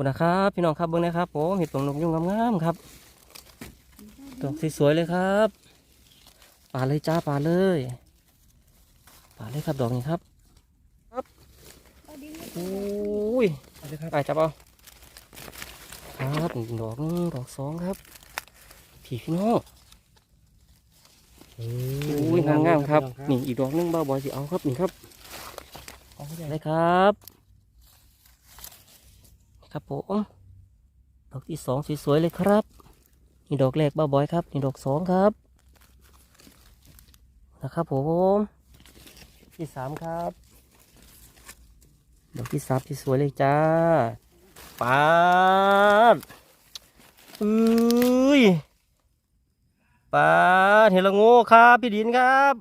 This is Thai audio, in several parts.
ปุ่นนะครับพี่น้องครับเบิ้งนะครับผมเห็ดผงนกยุงงามๆครับดอกสวยๆเลยครับปาดเลยจ้าปาดเลยปาดเลยครับดอกนี้ครับโอ้ยไปจับเอาครับอีกดอกหนึงดอกสองครับพี่พี่น้องอุ้ยงามๆครับนี่อีกดอกหนึงบ้าบอยสิเอาครับนี่ครับเอาเข้าใจได้ครับ ครับผมดอกที่สองสวยๆเลยครับ นี่ดอกแรกบ้าบอยครับ นี่ดอกสองครับ นะครับผมที่สามครับ ดอกที่สามที่สวยเลยจ้าปาดอุ้ยปาดเห็ดละโงกครับ พี่ดินครับ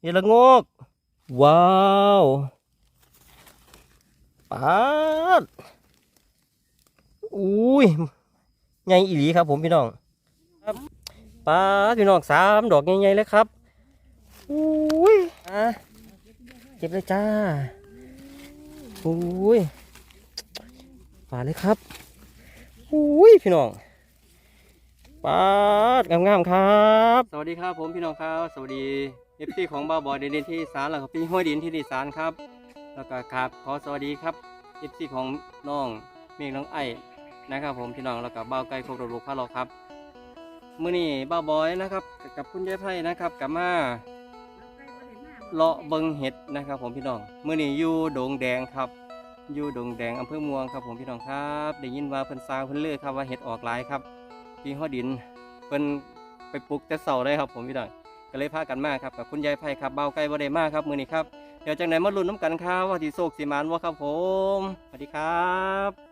เห็ดละโงก ว้าวปาด อุ้ยใหญ่อีหลีครับ ผมพี่น้องครับปาพี่น้องสามดอกใหญ่ๆเลยครับอุ้ยอะเก็บเลยจ้าอุ้ยปาเลยครับอุ้ยพี่น้องปางามๆครับ สวัสดีครับ ผมพี่น้องครับ สวัสดีเอฟซีของบ้าบอยเดินที่สารหลังของพี่ห้วยดินที่ดีสารครับ แล้วก็ครับขอสวัสดีครับเอฟซีของน้องเมฆน้องไอ้ นะครับผมพี่น้องแล้วก็บ้าไก่โคกระลูกพะเราครับมื้อนี้บ้าบอยนะครับ กับคุณยายไพ่นะครับกับมาเลาะเบิงเห็ดนะครับ ผมพี่น้องมื้อนี้อยู่ดงแดงครับอยู่ดงแดงอำเภอเมืองครับผมพี่น้องครับได้ยินว่าเพิ่นซาวเพิ่นเลือครับว่าเห็ดออกหลายครับพี่ห้วดินเพิ่นไปปลูกแต่เสาเลยครับผมพี่น้องก็เลยพากันมาครับกับคุณยายไผ่ครับเบาไก่บ่ได้มาครับมือนี้ครับเดี๋ยวจังไหนมาลุ้นน้ำกันครับว่าที่โศกสีมานว่าครับผมสวัสดีครับ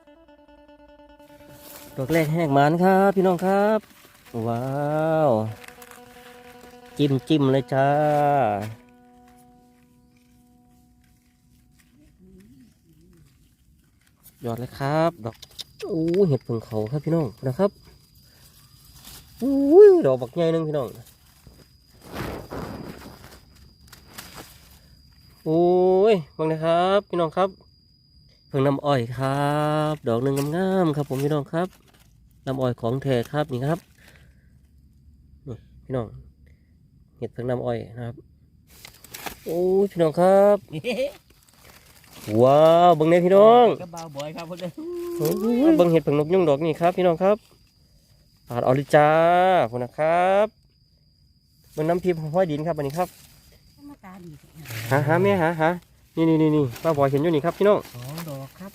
ดอกแรกแหกมันครับ พี่น้องครับ ว้าว จิ้มจิ้มเลยจ้า ยอดเลยครับ ดอกโอ้เห็ดผงเขาครับพี่น้องนะครับอุ้ยดอกบักใหญ่หนึงพี่น้องโอ้ยฟังนะครับ พี่น้องครับ พิ่งน้ำอ้อยครับ ดอกหนึ่งงามๆครับ ผมพี่น้องครับน้ำอ้อยของแท้ครับนี่ครับนี่พี่น้องเห็ดเพิ่งน้ำอ้อยนะครับโอ้ยพี่น้องครับว้าวเบังเนี่ยพี่น้องก็เบาบ่อยครับพวกเด้อโอ้ยเบังเห็ดเพิ่งนกยุ่งดอกนี่ครับ พี่น้องครับปาดออริจ้าขอบคุณนะครับเบังน้ำพิมพ์ห้อยดินครับอันนี้ครับมาตาดีหาหาแม่หาหานี่นี่นี่นี่ป้าบอยเห็นอยู่นี่ครับพี่น้อง สองดอกครับ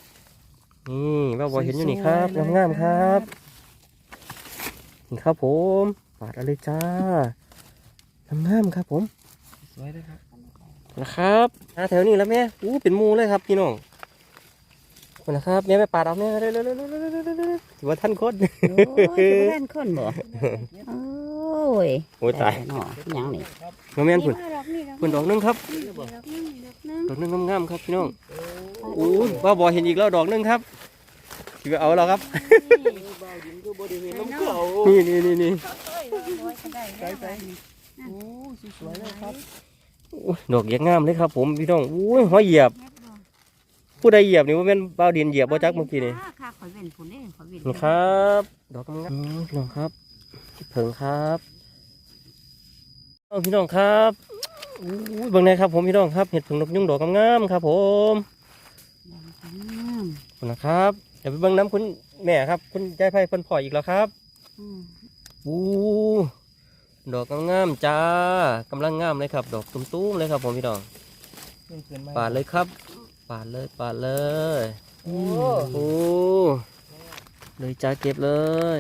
นี่ป้าบอยเห็นอยู่นี่ครับสวยๆเลยงามๆครับครับ นี่ครับผมปาดเอะไรจ้างามๆครับ ผมสวยเลยครับนะครับหาแถวนี้แล้วแม่อู้เป็นหมูเลยครับพี่น้องขอบคุณนะครับแม่ไปปาดเอาแม่เร็วๆๆๆๆถือว่าท่านโคตรโอ้ยเป็นคนบ่โอ้ ยโอ้ยตายแต่เนาะหยังนี่มาแม่นคุณนี่ดอกนี่ดอกคุณดอกหนึงครับนี่ดอกนึงดอกนึงดอกหนึงงามๆครับพี่น้องอู้ป้าบอยเห็นอีกแล้วดอกหนึงครับถือว่าเอาแล้วครับเบาดินก็บ่ได้เห็นน้ำเก่านี่นี่นี่นี่ใส่ใส่โอ้สวยๆเลยครับอู้ดอกอย่างงามเลยครับ ผมพี่น้องอู้ยห้อยเหยียบ ผู้ใดเหยียบนี่ว่าเป็นเบาดินเหยียบบ่จักเมื่อกี้นี่ค่ะข่อยเว้นผู้นี้ข่อยเว้นนี่ครับ ดอกงามๆพี่น้องครับเผิงครับเอา พี่น้องครับอู้ยเบิ่งไหนครับผมพี่น้องครับเห็ดผึ่งนกยุงดอกงามๆครับ ผมขอบคุณนะครับเดี๋ยวไปเบิ่งน้ำคุณแม่ครับ คุณยายไพ่เพิ่นพ่ออีกแล้วครับอู้ดอกงามๆจ้ากำลังงามเลยครับ ดอกตุ้มๆเลยครับ ผมพี่น้องเพื่อนเพื่อนมาปาดเลยครับ ปาดเลยปาดเลยโอ้โอ้เลยจ้าเก็บเลย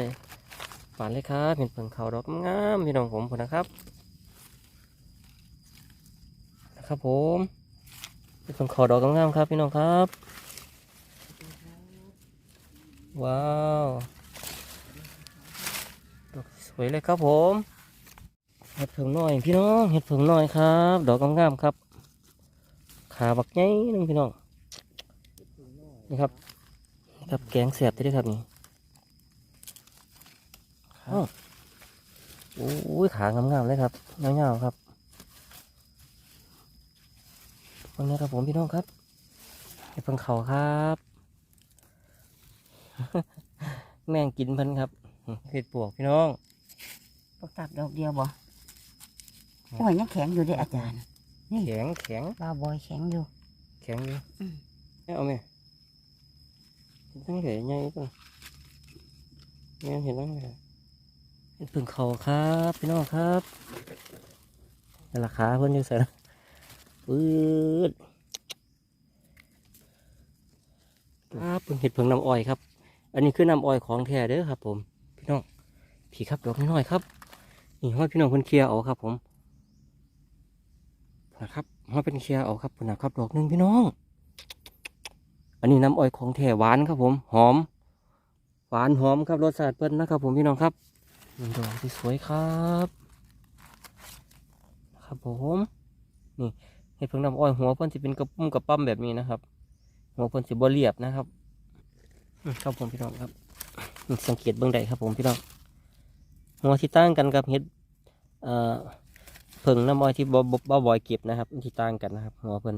ปาดเลยครับเห็นเพิ่งเขาดอกงามๆพี่น้องผมผมนะครับนะ ครับผมเป็นขาดอกงามๆครับพี่น้องครับ ว้าวดอกสวยเลยครับผมเห็ดเพิ่งน้อยพี่น้องเห็ดเพิ่งน้อยครับ ดอกงามๆครับ ขาบักใหญ่หนึงพี่น้องนี่ครับครับแกงเสียบที่ได้ครับนี่อ้โอ้ยขางามๆเลยครับเงาๆครับ ตรงนี้ครับผมพี่น้องครับเห็ดเพิ่งเขาครับ แม่งกินเพิ่นครับเห็ดปวกพี่น้องปกตับดอกเดียวบ่โอ้ยยังแข็งอยู่เด้อาจารย์แข็งแข็งบ้าบอยแข็งอยู่ แข็งอยู่อืมเอาไหมเห็นตั้งแต่ใหญ่ตั้งแม่นเห็นตั้งแต่เห็นพึ่งเขาครับ พี่น้องครับแต่ราคาเพิ่นอยู่ใส่ละ ปื๊ดครับเห็ดเพิงน้ำอ้อยครับ อันนี้คือน้ำอ้อยของแท้เด้อครับ ผมพี่น้องพี่ครับดอกน้อยครับนี่ห้อยพี่น้องเพิ่นเคลียร์เอาครับ ผมนะครับห้อยเป็นเคลียร์เอาครับพุ่นนะครับดอกหนึงพี่น้อง อันนี้น้ำอ้อยของแท้หวานครับ ผมหอม หวานหอมครับรสชาติเพิ่นนะครับ ผมพี่น้องครับดอกที่สวยครับ ครับผมนี่ เห็ดเพิ่งน้ำอ้อยหัวเพิ่นจะเป็นกระปุ้มกระปั้มแบบนี้นะครับ หัวเพิ่นสิบ่เรียบนะครับครับผมพี่น้องครับ สังเกตเบื้องใดครับผมพี่น้องหัวที่ต่างกันกับเห็ดเพิ่งน้ำอ้อยที่บ่บ่บ้าบอยเก็บนะครับที่ต่างกันนะครับ หัวเพิ่น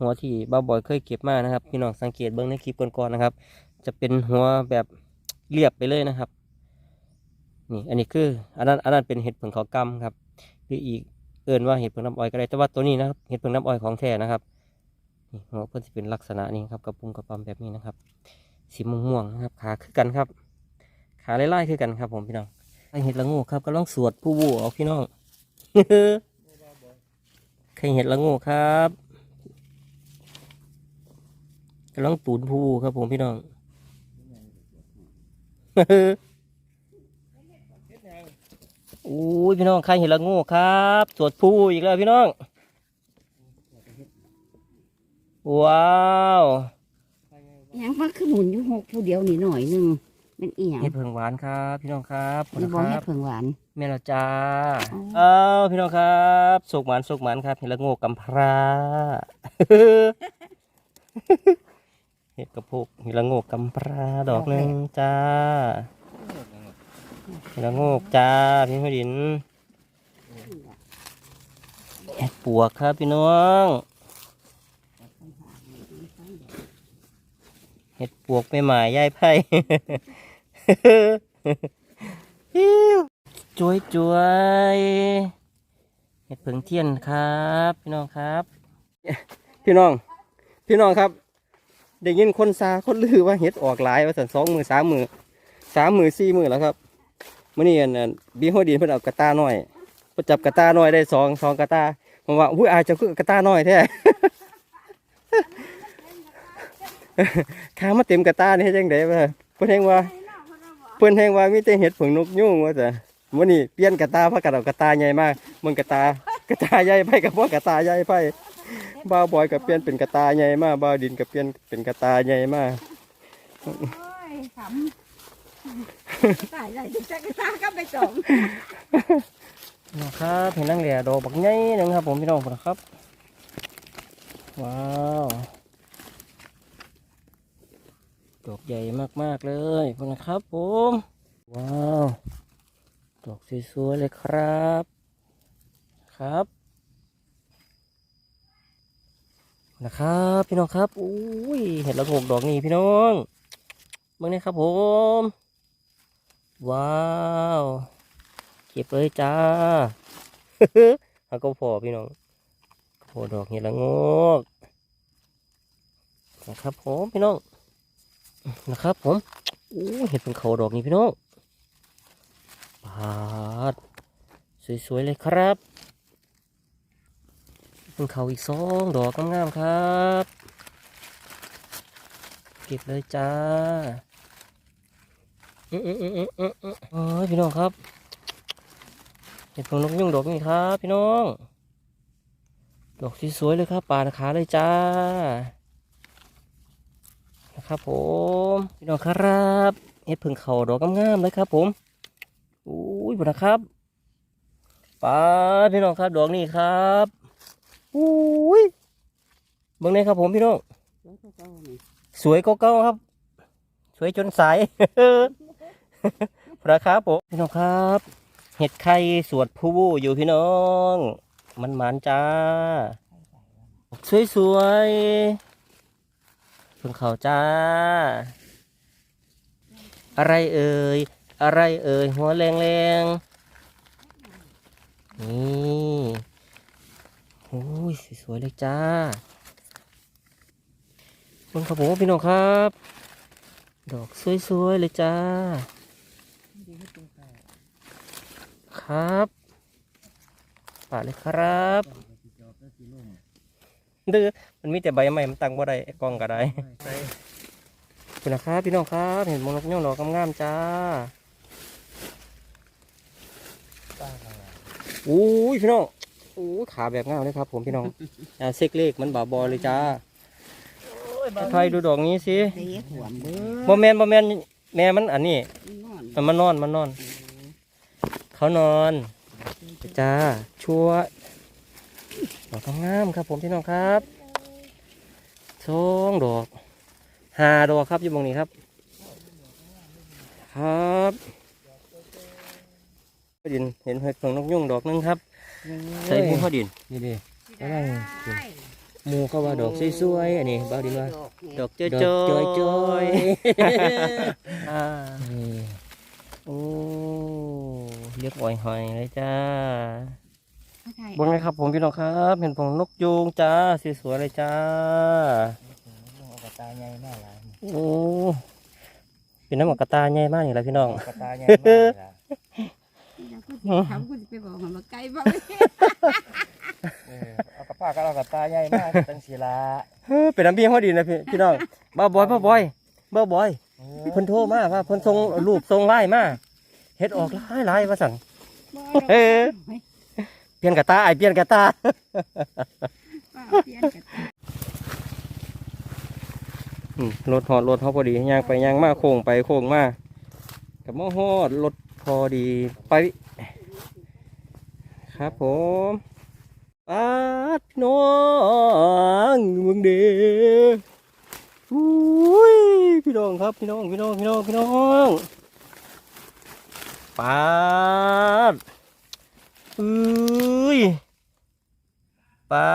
หัวที่บ้าบอยเคยเก็บมานะครับ พี่น้องสังเกตเบื้องในคลิปก่อนๆนะครับ จะเป็นหัวแบบเรียบไปเลยนะครับนี่อันนี้คืออันนั้นอันนั้นเป็นเห็ดเพิ่งเขากำครับหรืออีก เอินว่าเห็ดเพิ่งน้ำอ้อยก็ได้แต่ว่าตัวนี้นะครับเห็ดเพิ่งน้ำอ้อยของแท้นะครับนี่หัวเพิ่นจะเป็นลักษณะนี้ครับกระปุงกระปั๊มแบบนี้นะครับ สีม่วงๆนะครับขาคือกันครับ ขาไล่ๆคือกันครับ ผมพี่น้องไอเห็ดละงูครับก็ลองสวดผู้บูเอาพี่น้องใครเห็ดละงูครับก็ลองตูนผู้บูครับ ผมพี่น้อง อู้ยพี่น้องใครเห็ดละโงูครับ สวดผู้บูอีกแล้วพี่น้อง ว้าวอิหยังมันคือหมุนอยู่หกผู้เดียวนี่หน่อยหนึงเป็นอีหยังเห็ดเผิงหวานครับ พี่น้องครับขอบนี่คุณบ่คให้รับเพิ่งหวานแม่เราจ้าอ๋อเอ้าพี่น้องครับสุกหมันสุกหมันครับ เห็ดละโงกกำพร้าเห็ดกระปุกเห็ดละโงกกำพร้าดอกหนึ่งจ้าเห็ด ละโงกจ้าพี่พดินเห็ดปวกครับพี่น้องเห็ดปวกไม่หมายย่ายไผ่จวยจวยเห็ดเผิงเทียนครับ พี่น้องครับ พี่น้อง พี่น้องครับได้ยินคนซาคนลือว่าเห็ดออกหลายว่าสันสองมือสามมือสามมือสี่มือแล้วครับ มื่อนี้อันอันบีโฮดินเพิ่นเอากระตาหน่อยเพิ่นจับกระตาหน่อยได้สองสองกระตาผมว่าอุ้ยอายเจะคือกระตาหน่อยแท้ข้ามาเต็มกระตานี่เฮ็ดจังไดวะเพิ่นแฮงว่า เพิ่นแฮงว่ามีแต่เห็ดผงนกยุงว่าจ้ะมื้อนี้เปลี่ยนกระตาพากันเอากระตาใหญ่มากมึงกระตากระตาใหญ่ไปกับบ่กระตาใหญ่ไปบ่าบอยก็เปลี่ยนเป็นกระตาใหญ่มากบ่าดินก็เปลี่ยนเป็นกระตาใหญ่มาโอ้ยขำ ตายเลยจักรตาก็ไปสองนะครับเห็นนังแหล่ดอกบักใหญ่หนึงครับ ผมพี่น้องนะครับ ว้าวดอกใหญ่มากๆเลยนะครับ ผม ว้าวดอกสวยๆเลยครับ ครับนะครับพี่น้องครับอุ้ยเห็ดละโงกดอกนี้พี่น้องเมื่อนี้ครับผม ว้าว เก็บเลยจ้าเอาก็พอพี่น้องพอดอกเห็ดละงกนะครับผมพี่น้องนะครับผมอู้เห็ดเป็นเขาดอกนี้พี่น้องปาดสวยๆเลยครับเป็นเขาอีกสองดอกงามๆครับ เก็บเลยจ้าอืออืออืออืออืออือ โอ้ยพี่น้องครับเห็ดผงนกยุงดอกนี้ครับพี่น้อง ดอกที่สวยเลยครับป่านะคะเลยจ้า นะครับผม พี่น้องครับเห็ดผึ่งเขาดอกงามๆเลยครับ ผมอุ้ยบุนะครับป้าพี่น้องครับดอกนี้ครับอุ้ยเบิ่งเลยครับผมพี่น้อง สวยก็เก้าครับ สวยจนสาย พระครับผมพี่น้องครับ เห็ดไข่สวดผู้วูอยู่พี่น้อง มันหมานจ้า สวยสวยๆเพิ่งเขาจ้า อะไรเอ่ย อะไรเอ่ย หัวแรงแรงๆนี่โอ้ยสวยๆเลยจ้ามึงครับผมพี่น้องครับ ดอกสวยๆเลยจ้า ครับป่าดเลยครับเดือมันมีแต่ใบใหม่มันตั้งบ่ได้ไอ้กล้องก็ได้คุณนะครับพี่น้องครับ เห็นมงนกย่องดอกงามๆจ้าอู้ยพี่น้องอู้ยขาแบบงามเลยครับ ผมพี่น้องอ่าเซ็กเลขมันบาบอเลยจ้าไทยดูดอกนี้สิเตะหัวมือโมแมนโมแมนแม่มันอันนี้นอนมันมานอนมันนอน เขานอนจ้าชัวดอกงามๆครับผมพี่น้องครับสองดอกห้าดอกครับอยู่ตรงนี้ครับ ครับพอดินเห็นเห็ดของนกยุ่งดอกหนึงครับ ใส่หมูพอดินนี่ดิได้หมูเขาว่าดอกสวยๆอันนี้บ้าวดินว่าดอกจ้อยดอกจ้อยจ้อยอ่าโอ้ เรียบอ่อยหอยเลยจ้าบนไงครับผมพี่น้องครับ เห็นผมนกยูงจ้าสวยๆเลยจ้ากระตาใหญ่มากหลายโอ้เป็นน้ำหมอกกระตาใหญ่มากนี่แหละพี่น้องกระตาใหญ่มากเลยล่ะถามคุณจะไปบอกมันมาไกลบ้างเออเอากระป้าก็เอากระตาใหญ่มากจังสีละเฮ้อเป็นน้ำเบี้ยพอดีนะพี่พี่น้องบ้าบอยบ้าบอยบ้าบอยโอ้เพิ่นโทรมาว่าเพิ่นส่งรูปส่งไลน์มา เฮ็ดออกหลายหลายว่าสั่นเอ้ยเปลี่ยนกระตาไอายเปลี่ยนกระตาเปลี่ยนกันอืมรถหอดรถเขาพอดีย่างไปย่างมาโค้งไปโค้งมากับมอฮอดรถพอดีไป ครับผมปัดพี่น้องเมืองเดอุ้ยพี่น้องครับพี่น้องพี่น้องพี่น้องพี่น้อง ปัดเอ้ยปั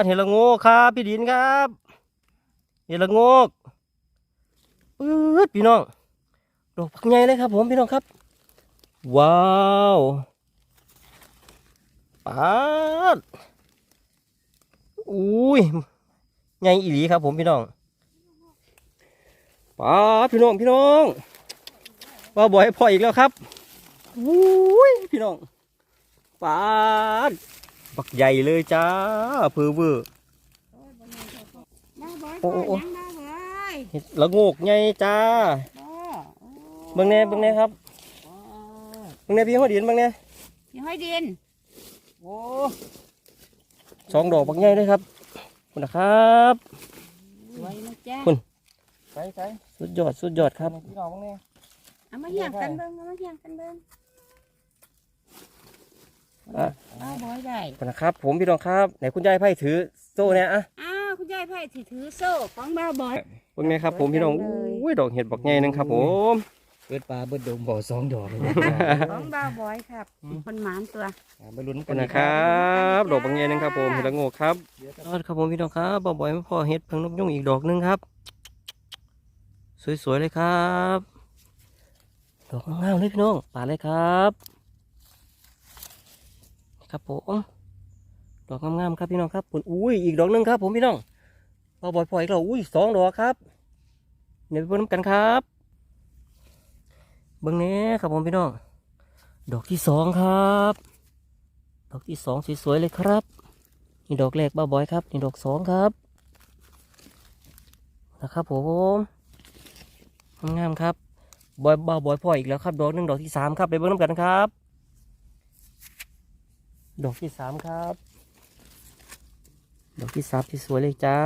ดเห็ดละโงกครับพี่ดินครับเห็ดละโงกปื๊ดพี่น้องดอกพักใหญ่เลยครับผมพี่น้องครับ ว้าวปาดอุ้ยใหญ่อีหลีครับผมพี่น้องปาดพี่น้องพี่น้องว่าบ่อยพออีกแล้วครับ อุ้ยพี่น้องปาดบักใหญ่เลยจ้าเพื่อเวอร์มาบ่อยโอ้โอ้โอ้ยังมาบ่อยเห็ดละโงกใหญ่จ้าบ่เบิ่งแน่เบิ่งแน่ครับเบิ่งแน่พี่หัวดินเบิ่งแน่ยังให้ดินโอ้สองดอกบักใหญ่เลยครับขอบคุณนะครับสวยนะจ๊ะคุณใส่ใส่สุดยอดสุดยอดครับพี่น้องบ้างเนี่ยเอามาเหี่ยงกันเบิ่งเอามาเหี่ยงกันเบิ่ง อะ เอาบ่อยได้ขอบคุณนะครับ ผมพี่น้องครับไหนคุณยายไพ่ถือโซ่เนี่ยอะอ้าวคุณยายไผ่สิถือโซ่ของบ้าบอยเป็นไงครับ ผมพี่น้องเลยอุ้ยดอกเห็ดบักใหญ่หนึงครับ ผมเปิดปลาเบิดดมบ่อสองดอกเลยของบ้าบอยครับคนหมานตัวมาลุ้นขอบกัคุนณนะนะคครัรับดอกบักใหญ่หนึงครับผมเห็ดละโงกครับยอดครับผมพี่น้องครับบ่บ่อยไม่พอเห็ดเพิ่งนกยุ่งอีกดอกหนึงครับ สวยๆเลยครับ ดอกงามๆเลยพี่น้องปาดเลยครับ ครับผมดอกงามๆครับพี่น้องครับปุ่นอุ้ยอีกดอกหนึงครับผมพี่น้องเบ่บ่อยพออีกแล้วอุ้ยสองดอกครับเดี๋ยวไปเบิ่งกันครับเบิ่งนี้ครับผมพี่น้อง ดอกที่สองครับ ดอกที่สองสวยๆเลยครับนี่ดอกแรกบ้าบอยครับนี่ดอกสองครับนะครับผมงามๆครับบอยบ้าบอยพ่ออีกแล้วครับ ดอกหนึ่งดอกที่สามครับไปเบิ่งน้ำกันครับ ดอกที่สามครับ ดอกที่สามที่สวยเลยจ้า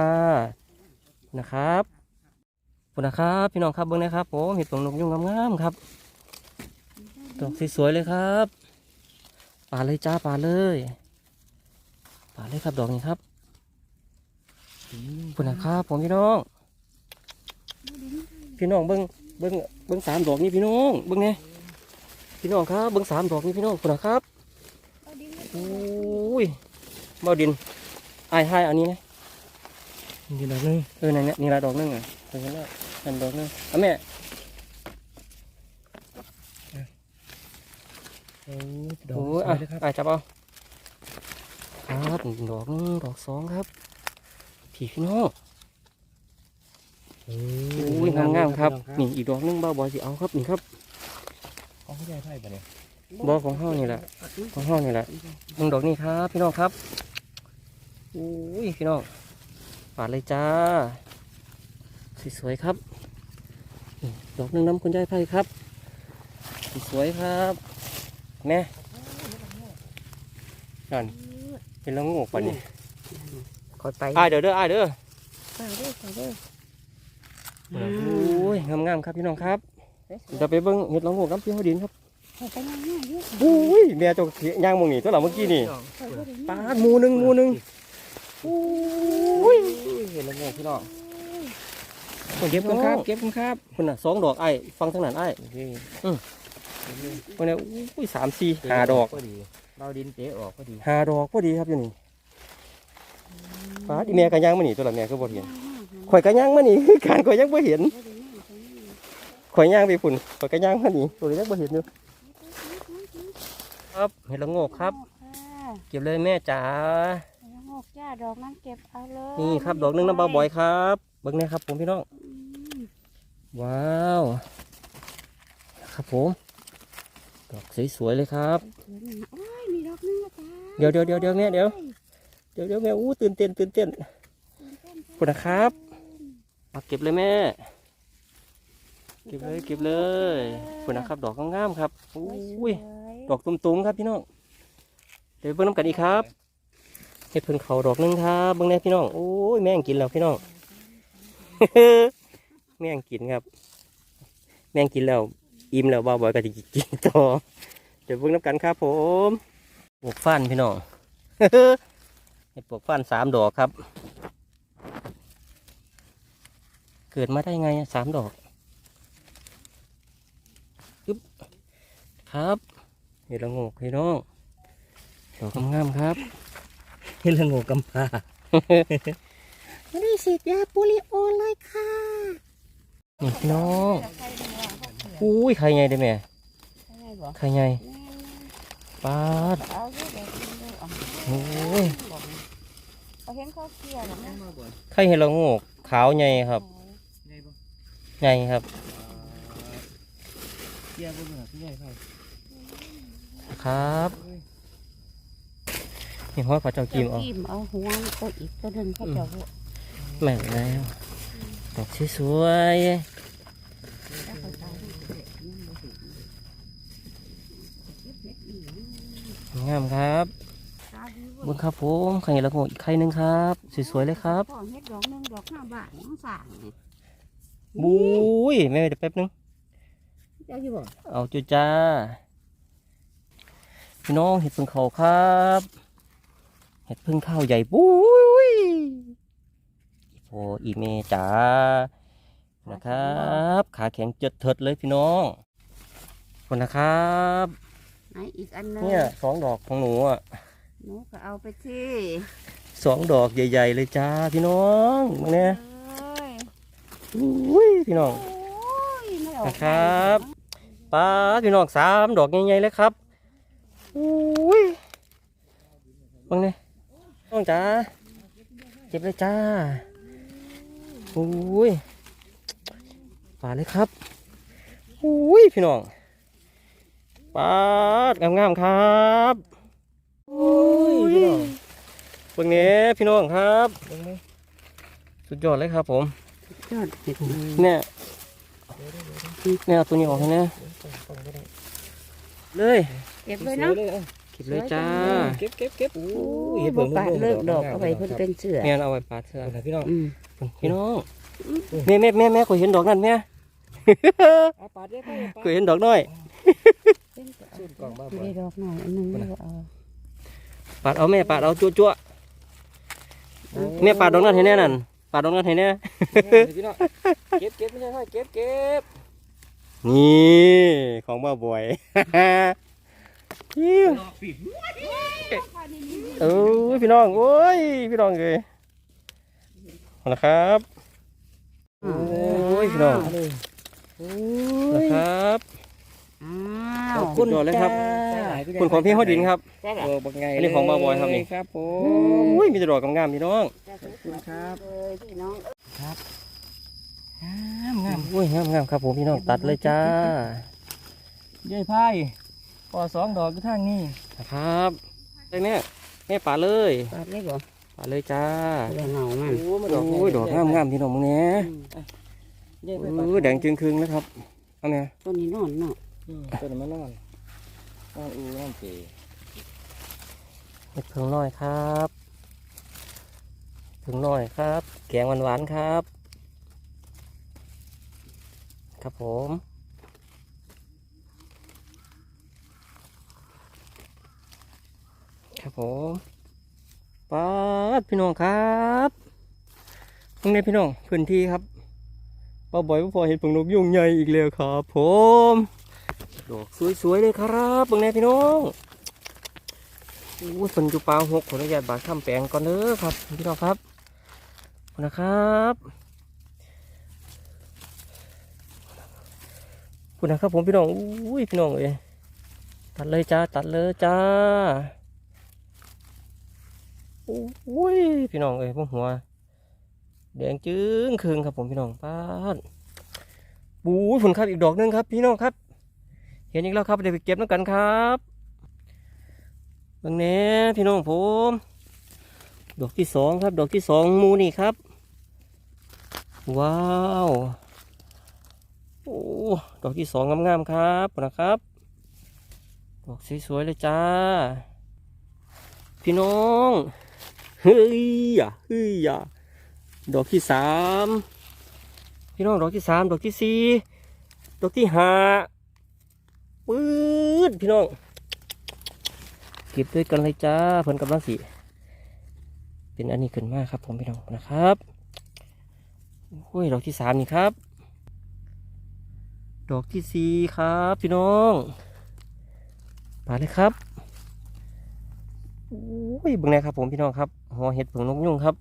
นะครับคุณนะครับ พี่น้องครับเบิ่งนะครับผมเห็ดผงนกยุงงามๆครับ ดอกสวยๆเลยครับป่าเลยจ้าป่าเลยป่าเลยครับดอกนี้ครับคุณนะครับ ผมพี่น้อง พี่น้องเบิ้งเบิ้งเบิ้งสามดอกนี้พี่น้องเบิ้งไงพี่น้องครับเบิ้งสามดอกนี้พี่น้องคุณนะครับ อุ้ยบ่าดินไอ้ให้อันนี้นะนี่ดอกนึงเออนี่นี่ละดอกนึงอะเป็นแล้วนั่นดอกนึงอะแม่โอ้ดอกอะจับเอาครับดอกนึงดอกสองครับผีพี่น้องอุ้ยงามครับนี่อีกดอกนึงบ่าวบอยสิเอาครับนี่ครับเอาไม่ได้ไพ่ปะเนี่ย บอของเฮานี่แหละ ของเฮานี่แหละมึงดอกนี่ครับ พี่น้องครับโอ้ยพี่น้องปาดเลยจ้า สวยๆครับนี่ดอกหนึงน้ำคุณยายไพ่ครับ สวยๆครับแม่นั่นเป็นละโงกปะนี่คอยไปอ้ายเด้อเด้ออ้ายเด้อไปเด้อไปเด้อโอ้ยงามๆครับพี่น้องครับเดี๋ยวไปเบิ่งเห็ดละโงกน้ำพี่เขาดินครับ คอยไปง่ายๆเด้อโอ้ยแม่เจ้าเขียย่างมองนี่ตัวเราเมื่อกี้นี่คอยบ่ได้ปาดหมูหนึ่งหมูหนึ่งโอ้ยเห็ดละโงกพี่น้องเก็บกันครับเก็บกันครับคุณน่ะสองดอกไอ้ายฟังทางนั้นไอ้ายนี่คนนี้อุ้ยสามสี่ห้าดอกพอดีเราดินเตะออกพอดีห้าดอกพอดีครับอยู่นี่ปาดอีแม่กันย่างมานี่ตัวละแม่ก็บ่เห็นข่อยกันย่างมานี่คือการข่อยยังบ่เห็นข่อยย่างไปฝุ่นข่อยกันย่างมานี่ตัวนี้ยังบ่เห็นอยู่ ครับเห็ดละโงกครับ เก็บเลยแม่จ๋างอกจ้าดอกนั้นเก็บเอาเลยนี่ครับดอกหนึงน้ำเบาบ่อยครับเบิ่งเนี่ยครับผมพี่น้องอืมว้าวครับผมดอกสวยๆเลยครับสวยนะโอ้ยมีดอกนึงละจ้าเดี๋ยวเดี๋ยวเดี๋ยวเดี๋ยวแม่เดี๋ยวเดี๋ยวเดี๋ยวแม่อู้ตื่นเต้นตื่นเต้นขอบคุณนะครับมาเก็บเลยแม่ เก็บเลยเก็บเลยขอบคุณนะครับ ดอกงามๆครับอุ้ย ดอกตุ้มๆครับพี่น้องเดี๋ยวเบิ่งน้ำกันอีกครับเห็ดเพิ่นเขาดอกหนึงครับเบิ่งแน่พี่น้องโอ้ยแม่งกินแล้วพี่น้องแม่งกินครับ แม่งกินแล้วอิ่มแล้วบ่าวบอยก็จะกินต่อเดี๋ยวเบิ่งน้ำกันครับผมปลูกฟันพี่น้องเห็ดปลูกฟันสามดอกครับ เกิดมาได้ไงสามดอกครับ ห็ดละโงกพี่น้องดอกงามๆครับเฮ็ดละโงกกำพร้าไม่ได้ฉีดยาโปลิโอเลยค่ะนี่พี่น้องอุ้ยไข่ใหญ่ได้ไหมใช่บ่ไข่ใหญ่ปาดเอาเยอะเดี๋ยวกินเลยเอาโอ้ยเอาเห็นเขาเคลียร์แล้วนะไข่เห็ดละโงกขาวใหญ่ครับไงบ่ใหญ่ครับเกี่ยวบ่เหมือนผู้ใหญ่ไพ่ ครับนี่ห้อยพระเจ้ากิมเอาจิ้มเอาหัวก็อีกตัวหนึ่งเขาจะหัวแม่นแล้วดอกสวยแล้วเขาตายๆงามครับตายดีเบุญครับผมไข่ละโงกอีกไข่หนึ่งครับสวยๆเลยครับพ่อเฮ็ดดอกหนึงดอกห้าบาทน้องสางบุ้ยแม่เดี๋ยวแป๊บนึงเจ้าอยู่บ่เอาจุจ้า พี่น้องเห็ดพึ่งเขาครับ เห็ดพึ่งข้าวใหญ่บุ้ยอีโพอีเมจ๋านะครับ ขาแข็งเจ็ดเถิดเลยพี่น้องขอบคนนะครับไหนอีกอันหนึงเนี่ยสองดอกของหนูอะหนูก็เอาไปที่สองดอกใหญ่ ๆ เลยจ้าพี่น้องมาเนี่ยเอ้ยอุ้ยพี่น้องโอ้ยไม่ออกนะครับป้าดพี่น้องสามดอกใหญ่ๆเลยครับ อุ้ยบังเนี่ยน้องจ๋าเก็บเลยจ้าอุ้ยป่าดเลยครับอุ้ยพี่น้องป้าดงามๆครับอุ้ยพี่น้องเบิ่งเนี้ยพี่น้องครับเบิ่งไหมสุดยอดเลยครับผมยอดเห็ดเนี่ยเนี่ยเอาตัวนี้ออกให้นะ เลยเก็บสเลวยยเนาะเลยเอาเก็บเลยจ้า เก็บเก็บเก็บโอ้โอ้ยยเฮ็ดบ่เบิ่งปาดเลิกดอกเอาไว้เพิ่นเป็นเสือแม่นเอาไว้ปาดเสื้อเอาล่ะพี่น้องอืมพี่น้องแม่แม่แม่แม่ก็เห็นดอกนั่นแม่เอาปาดเด้อไปก็เห็นดอกน้อยเป็นก็เอาสูนกล่องบ้าไม่บ่ได้ดอกหน่อยอันหนึงไม่ได้เอาปาดเอาแม่ปาดเอาจั่วจั่วแม่ปาดดอกนั่นให้แน่นั่นปาดดอกนั่นให้แน่พี่น้องเก็บเก็บไม่ใช่ไพ่เก็บเก็บ นี่ของบ้าบ่อยเออพี่น้องโอ้ยพี่น้องเลยเอาละครับโอ้ยพี่น้องเลยนะครับอ้าวขอบคุณเลยครับจ้าคุณของพี่ฮอดินครับโอ้บักไงอันนี้ของบ่าวบอยครับนี่ครับผโอม้ยมีแต่ดอกงามๆพี่น้องขอบคุณครับเลยพี่น้องงามงามโอ้ยงามๆครับผมพี่น้องตัดเลยจ้าเย้ยพายพอสองดอกอยู่ทางนี้นะครับได้แม่แม่ป่าเลยปาดเลยบ่ป่าเลยจ้าเรื่องเงามันโอ้มาดอกโอ้ยดอกงามๆพี่น้องมึงเนี้ยเย้ยไปโอ้ยแดงจึงครึงนะครับเอาเนี่ยต้นนี้นอนเนาะตัวนี้มานอนนอนอูนอนเปเห็ดเพิงน้อยครับเพิงน้อยครับ แกงหวานๆครับ ครับผมครับผมป้าดพี่น้องครับตรงนี้พี่น้องพื้นที่ครับป้าบอยป้าพอเห็นผงนกยุงใหญ่อีกแล้วครับผมดอกสวยๆเลยครับตรงนี้พี่น้องโอ้ยฝนอยู่ปลาหกขออนุญาตบาดข้ามแปลงก่อนเด้อครับ พี่น้องครับขอบคุณนะครับขอบ คุณนะครับผมพี่น้องอุ้ยพี่น้องเอ้ยตัดเลยจ้าตัดเลยจ้าโอ้ยพี่น้องเอ้ยพวกหัว แดงจึ้งคืงครับผมพี่น้องป้าบูยฝนครับอีกดอกหนึงครับ พี่น้องครับ เห็นอีกแล้วครับเดี๋ยวไปเก็บน้ำกันครับเบางแหน่พี่น้องผม ดอกที่สองครับ ดอกที่สองมูนี่ครับ ว้าว โอ้ดอกที่สองงามๆครับนะครับ ดอกสวยๆเลยจ้า พี่น้องเฮ้ยอะเฮ้ยอะดอกที่สามพี่น้องดอกที่สามดอกที่สี่ดอกที่ห้าปื๊ดพี่น้องเก็บด้วยกันเลยจ้าเพิ่นกำลังสิเป็นอันนี้ขึ้นมากครับผมพี่น้องนะครับโอ้ยดอกที่สามนี่ครับ ดอกที่สี่ครับพี่น้องมาเลยครับโอ้ยบิ่งแน่ครับผมพี่น้องครับหอเห็ดผงนกยุงครับ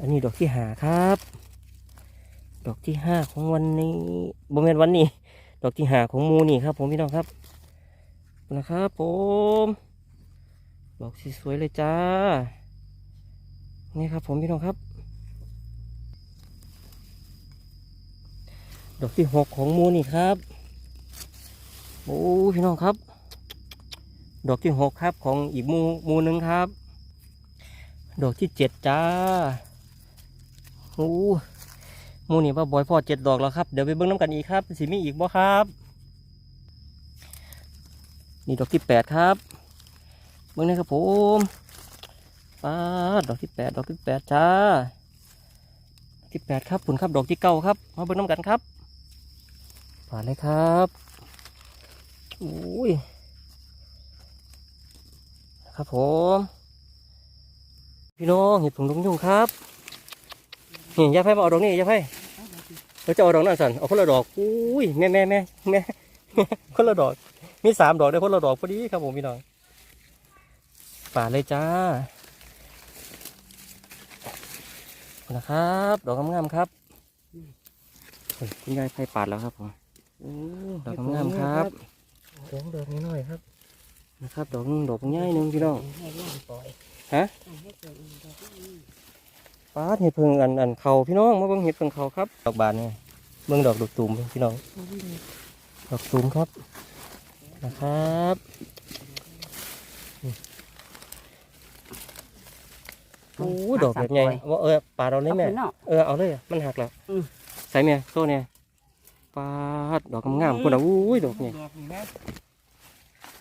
อันนี้ดอกที่หาครับ ดอกที่ห้าของวันนี้บ่แม่นวันนี้ ดอกที่หาของมูนี่ครับ ผมพี่น้องครับนะครับผมดอกสีสวยเลยจ้านี่ครับผมพี่น้องครับ ดอกที่หกของมูนี่ครับโอ้พี่น้องครับ ดอกที่หกครับของอีกมูมูหนึ่งครับ ดอกที่เจ็ดจ้าโอ้มูนี่ว่าบอยพ่อเจ็ดดอกแล้วครับเดี๋ยวไปเบิ้งน้ำกันอีกครับสิมีอีกบ่ครับ นี่ดอกที่แปดครับเบิ้งนะครับผมป้าดอกที่แปดดอกที่แปดจ้าที่แปดครับผลครับดอกที่เก้าครับมาเบิ้งน้ำกันครับ ผ่าเลยครับโอ้ยครับผม พี่น้องเห็ดผงลุงยุงครับนี่ยาไผ่มาเอาดอกนี่ยาไผ่เราจะเอาดอกนั่นสันเอาคนละดอกอุ้ยแม่แม่แม่แม่แม่คนละดอก มีสามดอกได้คนละดอกพอดีครับผมพี่น้องป่าดเลยจ้านะครับ ดอกงามๆครับเฮ้ยคุณยายไผ่ปาดแล้วครับผม ดอกงามๆครับดอกดอกน้อยๆครับนะครับดอกหนึ่งดอกใหญ่หนึ่งพี่น้องให้เรื่องปล่อยฮะให้เกิดอีกดอกนึงป้าดเห็ดเพิงอันอันเขาพี่น้องมาเบิ่งเห็ดเพิงเขาครับ ดอกบานเนี่ยเบิ่งดอกดอกตูมพี่น้อง ดอกตูมครับนะครับโอ้ดอกแบบใหญ่ว่าเออปาดเอาเลยแม่เอาขึ้นเนาะเออเอาเลยอะมันหักแล้วอืมใส่แม่โซ่เนี่ย ปาดดอกงามๆคนอะอุ้ยดอกนี่ดอกนี่แม่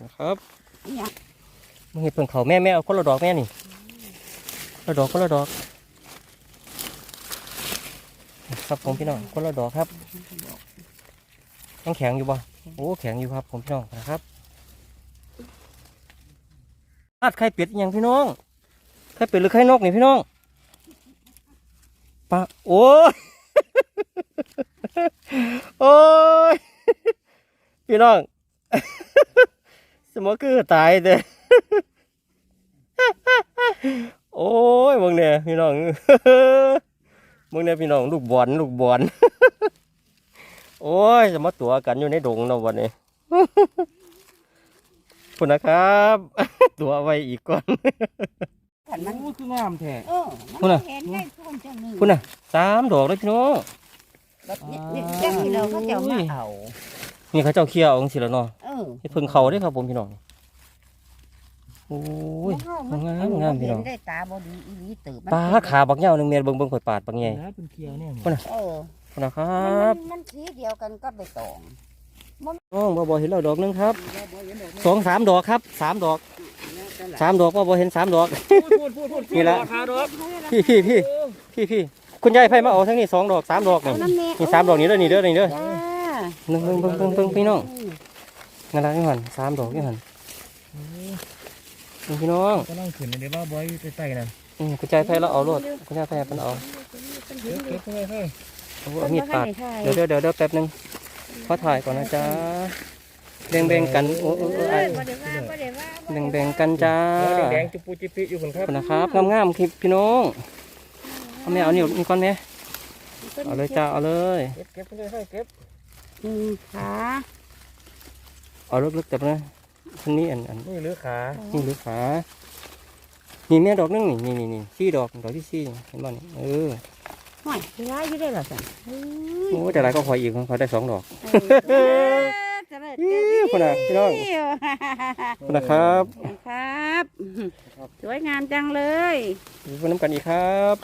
นะครับนี่หยังมึงเห็ดเพิงเขาแม่แม่เอาคนละดอกแม่นี่คนละดอกคนละดอกครับผมพี่น้องคนละดอกครับยังแข็งอยู่บ่โอ้แข็งอยู่ครับผมพี่น้องนะครับลาดไข่เป็ดอย่างพี่น้องไข่เป็ดหรือไข่นกนี่พี่น้องปลาโอ้ โอ้ย พี่น้อง สมอคือตายเด้โอ้ยมึงเนี่ยพี่น้องมึงเนี่ยพี่น้องลูกบอลลูกบอลโอ้ยจะมาตัวกันอยู่ในดงเนาะวันนี้คุณนะครับ ตัวไว้อีกก่อนขันมันโอ้คืองามแท้เออพุ่นน่ะเห็นได้ช่วงจังหนึ่งคุณน่ะสามดอกเลยพี่น้อง นี่นี่จังที่เราเขาจะเอามาเอา นี่เขาเจ้าเคี่ยวองสิแล้วเนาะเออเฮ็ดเพิ่งเขาได้อครับผมพี่น้อง โอ้ยมันงามงามพี่น้อง เห็ได้ตาบอดีอีหลีตื่นปลาขาบักเหย้าหนึงเมียนเบิ่งเบิ่งข่อยปาดบักใหญ่นะเป็นเคียวเนี่ยเออคุณนะครับมันมันสีเดียวกันก็ไปตองน้องบ่บ่เห็นแล้วดอกหนึงครับสองสามดอกครับสามดอกสามดอกบ่บ่เห็นสามดอก พูดพูดพูดนี่ละ ราคาดอกพี่พี่พี่พี่พี่ คุณยายไผมาเอาทั้งนี้สองดอกสามดอกนี่เอาน้ำแม่นี่สามดอกนี้เด้อนี่เด้อนี่เด้อจ้าหนึ่งเบิ่งเบิ่งเบิ่งเบิ่งพี่น้องนั่นละนี่หันสามดอกนี่หันนี่พี่น้องก็นั่งขึ้นเดี๋ยวว่าบอยใต้ๆนั่นอืมคุณยายไผเราเอารถคุณยายไผเพิ่นเอาเก็บเก็บไปเลยเอาเอามีดปาดเดี๋ยวเดี๋ยวเดี๋ยวเดี๋ยวแป๊บหนึงขอถ่ายก่อนนะจ๊ะแบ่งแบ่งกันโอ้โอ้โอ้ไอ้บ่ได้ว่าบ่ได้ว่าบ่แบ่ได้งว่าแบ่งกันจ้าแดงๆจุปุจิปิอยู่คนครับขอบคุณนะครับงามๆคลิปพี่น้องเอา แม่เอานี่นี่ก่อนแม่เอาเลยจ้าเอาเลยเก็บเก็บไปเลยเก็บอืมขาเอาลึกๆแต่นะคนนี้อันอันนี่หรือขานี่ลึกขานี่แม่ดอกหนึงนี่นี่นี่นี่สี่ดอกดอกที่สี่เห็นบ่นี่เออห่วยสิร้ายอยู่ได้เหรอสันเฮ้ยโอ้แต่ไรก็พออีกพอได้สองดอกเออจะได้อี้คนน่ะพี่น้องขอบคุณนะครับครับ สวยงามจังเลยอยู่บนน้ำกันอีกครับ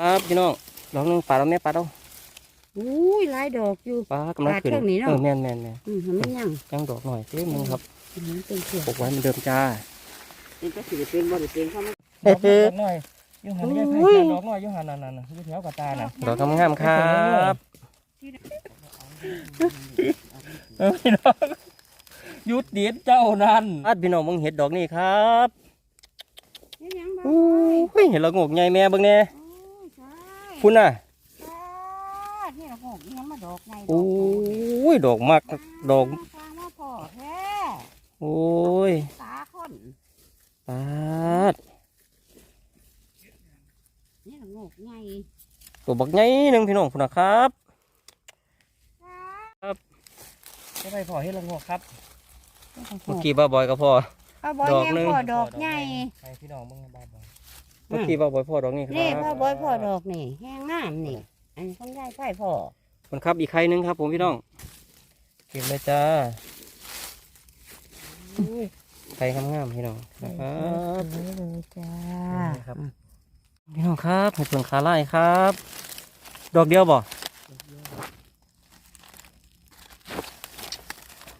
ครับพี่น้องดอกหนึงปาดเอาแม่ปาดเอาอุ้ยหลายดอกอยู่ปลากำลังขึ้นปาดเครื่องนี้เนาะเออแม่นแม่นแม่นอืมมันยังยังดอกหน่อยเต็มหนึงครับอืมเป็นเสือปลูกไว้เหมือนเดิมจ้าเป็นก็สิได้เป็นบ่ได้เป็นเขามาดอกหน่อยยูหันนี่ใช่ดอกหน่อยยูหันนั่นนั่นยูแถวกับตาน่ะดอกงามๆครับเออพี่น้องยุดเดียดเจ้านั่นอาดพี่น้องมึงเห็ดดอกนี่ครับเฮ็ดหยังบ่โอ้ยเห็นละโงกใหญ่แม่เบิ่งแน่โอ้ยใช่คุณน่ะใช่นี่ละโหกยังมาดอกไงโอ้ยดอกมักดอกฟางมาพอแท้โอ้ยตาคนปาดนี่ละโงกไงตัวบักใหญ่หนึงพี่น้องคุณนะครับก็ไปพอให้ละงอกครับเมื่อกี้บ้าบอยก็พอเอาบอยดอกยังหนึ่งพ่อดอกไงให้พี่น้องมึงบ้าบอ เมื่อกี้บ้าบอยพ่อดอกนี่คนี่รัพ่อบบอยพ่อดอกนี่แห้งงามนี่ อันนี้คนได้ไผ่พ่อคุณครับอีกใครนึงครับ ผมพี่น้องเก็บเลยจ้าใครงามๆพี่น้องนะครับจ้าครับ พี่น้องครับเห็ดเพิ่งขาไล่ครับ ดอกเดียวบ่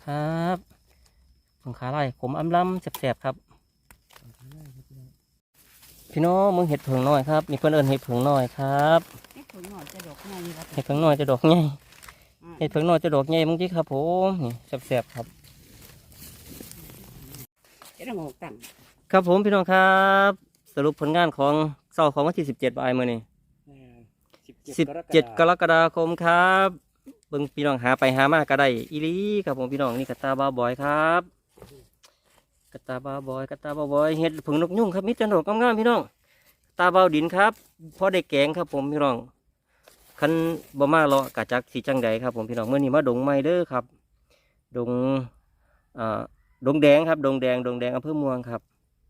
ครับเพิ่งขาไล่ผมอำลำแสบๆครับ พี่น้องมึงเห็ดเผิงน้อยครับมีเพื่อนเอิญเห็ดเผิงน้อยครับนี่ผลหน่อยจะดอกไงนี่ละเห็ดเผิงน้อยจะดอกใหญ่เห็ดเผิงน้อยจะดอกใหญ่มึงที่ครับผมนี่แสบๆครับจะได้โงกตั้งครับผมพี่น้องครับ สรุปผลงานของเสาร์ของวันที่สิบเจ็ดบ่ายมื่อนี้สิบเจ็ดกรกฎาคมครับเบิ่งพี่น้องหาไปหามาก็ได้อีหลีครับผมพี่น้องนี่กระตาบาวบอยครับ กระตาบาบอยกระตาบาบอยเห็ดผึ่งนกยุ่งครับมิตรดอกงามๆพี่น้องตาบาดินครับพอได้แกงครับผมพี่น้องคันบ่มาเลาะกะจักสีจังใดครับผมพี่น้องเมื่อนี้มาดงไม้เด้อครับ ดงอ่าดงแดงครับ ดงแดงดงแดงอำเภอเมืองครับ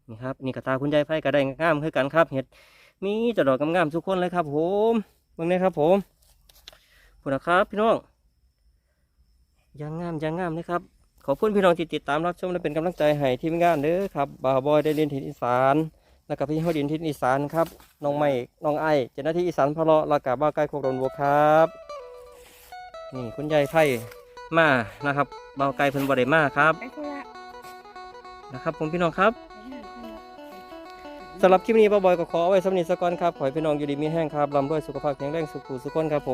นี่ครับนี่กระตาคุณยายไฟก็ได้งามคือกันครับ เห็ดมีแต่ดอกงามๆทุกคนเลยครับ ผมเบิ่งเลยครับ ผมขอบคุณนะครับ พี่น้องยังงามยังงามนะครับ ขอบคุณพี่น้องที่ติดตามรับชมและเป็นกำลังใจให้ทีมงานเด้อครับบาวบอยได้เรียนทิศอีสาน แล้วก็พี่เฮาดินทิศอีสานครับน้องใหม่น้องไอเจ้าหน้าที่อีสานพะเลาะแล้วก็บ้าวไก่โคกรนบัวครับ นี่คุณยายไพ่มานะครับบ้าวไก่เพิ่นบ่ได้มาครับไปคุยละนะครับ ผมพี่น้องครับสำหรับคลิปนี้บ้าวบอยก็ขอเอาไว้สำนีสก่อนครับขอให้พี่น้องอยู่ดีมีแห้งครับลำด้วยสุขภาพแข็งแรงสุขุสุขคนครับผ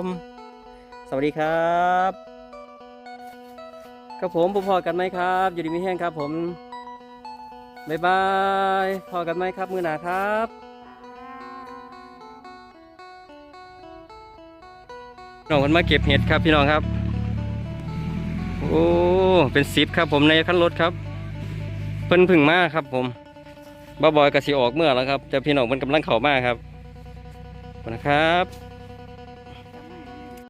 ม สวัสดีครับ ครับผมพอกันไหมครับ อยู่ดีมีแห้งครับผมบ๊ายบายพอกันไหมครับ มือหนาครับน้องมันมาเก็บเห็ดครับพี่น้องครับ โอ้ เป็นสิบครับผมในขั้นรถครับ เพิ่นพึ่งมาครับผมบ้าบอยกะสิออกเมื่อแล้วครับแต่พี่น้องมันกำลังเข้ามากครับบคุณนะครับ